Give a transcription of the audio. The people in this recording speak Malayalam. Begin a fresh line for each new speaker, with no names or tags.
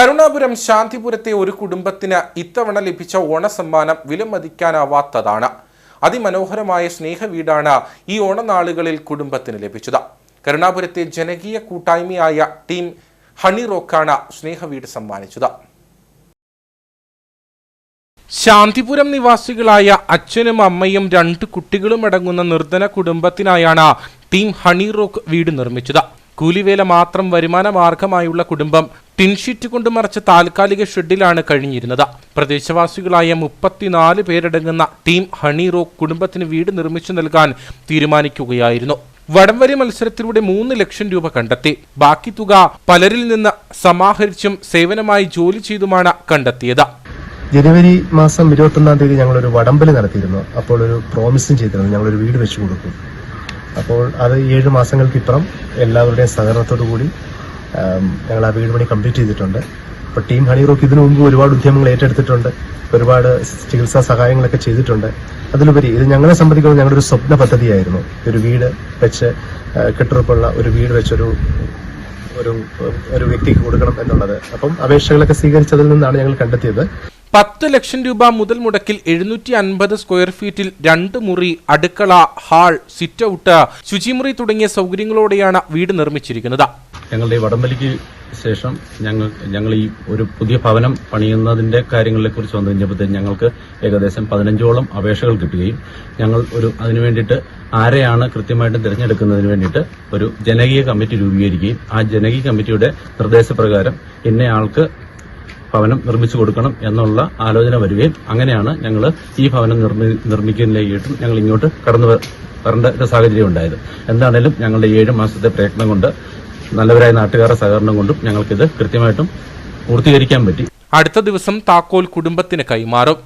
കരുണാപുരം ശാന്തിപുരത്തെ ഒരു കുടുംബത്തിന് ഇത്തവണ ലഭിച്ച ഓണസമ്മാനം വിലമതിക്കാനാവാത്തതാണ്. അതിമനോഹരമായ സ്നേഹവീടാണ് ഈ ഓണനാളുകളിൽ കുടുംബത്തിന് ലഭിച്ചത്. കരുണാപുരത്തെ ജനകീയ കൂട്ടായ്മയായ ടീം ഹണി റോക്കാണ് സ്നേഹവീട് സമ്മാനിച്ചത്. ശാന്തിപുരം നിവാസികളായ അച്ഛനും അമ്മയും രണ്ട് കുട്ടികളും അടങ്ങുന്ന നിർധന കുടുംബത്തിനായാണ് ടീം ഹണി റോക്ക് വീട് നിർമ്മിച്ചത്. കൂലിവേല മാത്രം വരുമാന മാർഗമായുള്ള കുടുംബം ടിൻഷീറ്റ് കൊണ്ട് മറച്ച താൽക്കാലിക ഷെഡിലാണ് കഴിഞ്ഞിരുന്നത്. പ്രദേശവാസികളായ മുപ്പത്തിനാല് പേരടങ്ങുന്ന ടീം ഹണി റോക്ക് കുടുംബത്തിന് വീട് നിർമ്മിച്ചു നൽകാൻ തീരുമാനിക്കുകയായിരുന്നു. വടംവരി മത്സരത്തിലൂടെ മൂന്ന് ലക്ഷം രൂപ കണ്ടെത്തി. ബാക്കി തുക പലരിൽ നിന്ന് സമാഹരിച്ചും സേവനമായി ജോലി ചെയ്തുമാണ് കണ്ടെത്തിയത്.
ജനുവരി മാസം ഇരുപത്തൊന്നാം തീയതി ഞങ്ങൾ ഒരു വടംവലി നടത്തിയിരുന്നു. അപ്പോൾ ഒരു പ്രോമിസും ചെയ്തിരുന്നു. ഞങ്ങൾ ഒരു വീട് വെച്ചു കൊടുക്കും. അപ്പോൾ അത് ഏഴ് മാസങ്ങൾക്കിപ്പുറം എല്ലാവരുടെയും സഹകരണത്തോടു കൂടി ഞങ്ങൾ ആ വീട് പണി കംപ്ലീറ്റ് ചെയ്തിട്ടുണ്ട്. അപ്പോൾ ടീം ഹണി റോക്ക് ഇതിനു മുമ്പ് ഒരുപാട് ഉദ്യമങ്ങൾ ഏറ്റെടുത്തിട്ടുണ്ട്. ഒരുപാട് ചികിത്സാ സഹായങ്ങളൊക്കെ ചെയ്തിട്ടുണ്ട്. അതിലുപരി ഇത് ഞങ്ങളെ സംബന്ധിക്കുമ്പോൾ ഞങ്ങളുടെ ഒരു സ്വപ്ന പദ്ധതിയായിരുന്നു. ഒരു വീട് വെച്ച് കെട്ടുറപ്പുള്ള ഒരു വീട് വെച്ചൊരു ഒരു ഒരു വ്യക്തിക്ക് കൊടുക്കണം എന്നുള്ളത്. അപ്പം അപേക്ഷകളൊക്കെ സ്വീകരിച്ചതിൽ നിന്നാണ് ഞങ്ങൾ കണ്ടെത്തിയത്.
പത്ത് ലക്ഷം രൂപ മുതൽ മുടക്കിൽ എഴുന്നൂറ്റി അൻപത് സ്ക്വയർ ഫീറ്റിൽ രണ്ട് മുറി അടുക്കള ഹാൾ സിറ്റ് ഔട്ട് ശുചിമുറി തുടങ്ങിയ സൗകര്യങ്ങളോടെയാണ് വീട് നിർമ്മിച്ചിരിക്കുന്നത്.
ഞങ്ങളുടെ ഈ വടംവലിക്ക് ശേഷം ഞങ്ങൾ ഞങ്ങൾ ഈ ഒരു പുതിയ ഭവനം പണിയുന്നതിന്റെ കാര്യങ്ങളെ കുറിച്ച് വന്നു കഴിഞ്ഞപ്പോഴത്തേക്ക് ഞങ്ങൾക്ക് ഏകദേശം പതിനഞ്ചോളം അപേക്ഷകൾ കിട്ടുകയും ഞങ്ങൾ ഒരു അതിനു വേണ്ടിയിട്ട് ആരെയാണ് കൃത്യമായിട്ട് തിരഞ്ഞെടുക്കുന്നതിന് വേണ്ടിയിട്ട് ഒരു ജനകീയ കമ്മിറ്റി രൂപീകരിക്കുകയും ആ ജനകീയ കമ്മിറ്റിയുടെ നിർദ്ദേശപ്രകാരം ഇന്നയാൾക്ക് ഭവനം നിർമ്മിച്ചു കൊടുക്കണം എന്നുള്ള ആലോചന വരികയും അങ്ങനെയാണ് ഞങ്ങൾ ഈ ഭവനം നിർമ്മി നിർമ്മിക്കുന്നതിലേക്കും ഞങ്ങൾ ഇങ്ങോട്ട് കടന്നു വരേണ്ട ഒരു സാഹചര്യം ഉണ്ടായത്. എന്താണേലും ഞങ്ങളുടെ ഏഴ് മാസത്തെ പ്രയത്നം കൊണ്ട് നല്ലവരായ നാട്ടുകാരുടെ സഹകരണം കൊണ്ടും ഞങ്ങൾക്കിത് കൃത്യമായിട്ടും പൂർത്തീകരിക്കാൻ പറ്റി.
അടുത്ത ദിവസം താക്കോൽ കുടുംബത്തിന് കൈമാറും.